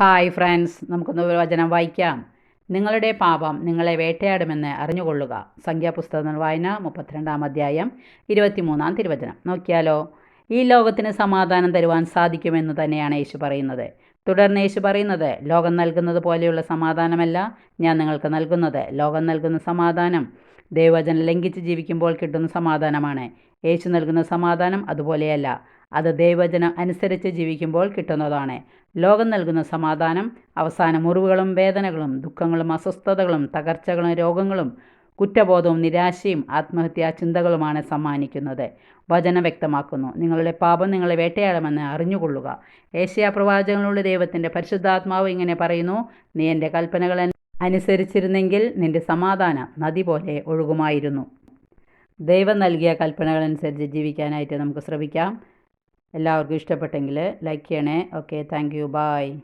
Hi friends നമുക്കൊന്ന് ഒരു വചനം വായിക്കാം. നിങ്ങളുടെ പാപം നിങ്ങളെ വേട്ടയാടുമെന്ന് അറിഞ്ഞുകൊള്ളുക. സംഖ്യാപുസ്തക വായന മുപ്പത്തിരണ്ടാം അധ്യായം ഇരുപത്തിമൂന്നാം തിരുവചനം. നോക്കിയാലോ? ഈ ലോകത്തിന് സമാധാനം തരുവാൻ സാധിക്കുമെന്ന് തന്നെയാണ് യേശു പറയുന്നത്. തുടർന്ന് യേശു പറയുന്നത് ലോകം നൽകുന്നത് പോലെയുള്ള സമാധാനമല്ല ഞാൻ നിങ്ങൾക്ക് നൽകുന്നത്. ലോകം നൽകുന്ന സമാധാനം ദൈവവചനം ലംഘിച്ച് ജീവിക്കുമ്പോൾ കിട്ടുന്ന സമാധാനമാണ്. യേശു നൽകുന്ന സമാധാനം അതുപോലെയല്ല. അത് ദൈവവചനം അനുസരിച്ച് ജീവിക്കുമ്പോൾ കിട്ടുന്നതാണ്. ലോകം നൽകുന്ന സമാധാനം അവസാന മുറിവുകളും വേദനകളും ദുഃഖങ്ങളും അസ്വസ്ഥതകളും തകർച്ചകളും രോഗങ്ങളും കുറ്റബോധവും നിരാശയും ആത്മഹത്യാ ചിന്തകളുമാണ് സമ്മാനിക്കുന്നത്. വചനം വ്യക്തമാക്കുന്നു. നിങ്ങളുടെ പാപം നിങ്ങളെ വേട്ടയാടുമെന്ന് അറിഞ്ഞുകൊള്ളുക. ഏഷ്യ പ്രവാചകങ്ങളുടെ ദൈവത്തിന്റെ പരിശുദ്ധാത്മാവ് ഇങ്ങനെ പറയുന്നു നീ എന്റെ കൽപ്പനകൾ അനുസരിച്ചിരുന്നെങ്കിൽ നിന്റെ സമാധാനം നദി പോലെ ഒഴുകുമായിരുന്നു. ദൈവം നൽകിയ കൽപ്പനകളനുസരിച്ച് ജീവിക്കാനായിട്ട് നമുക്ക് ശ്രമിക്കാം. എല്ലാവർക്കും ഇഷ്ടപ്പെട്ടെങ്കിൽ ലൈക്ക് ചെയ്യണേ. Okay thank you. ബായ്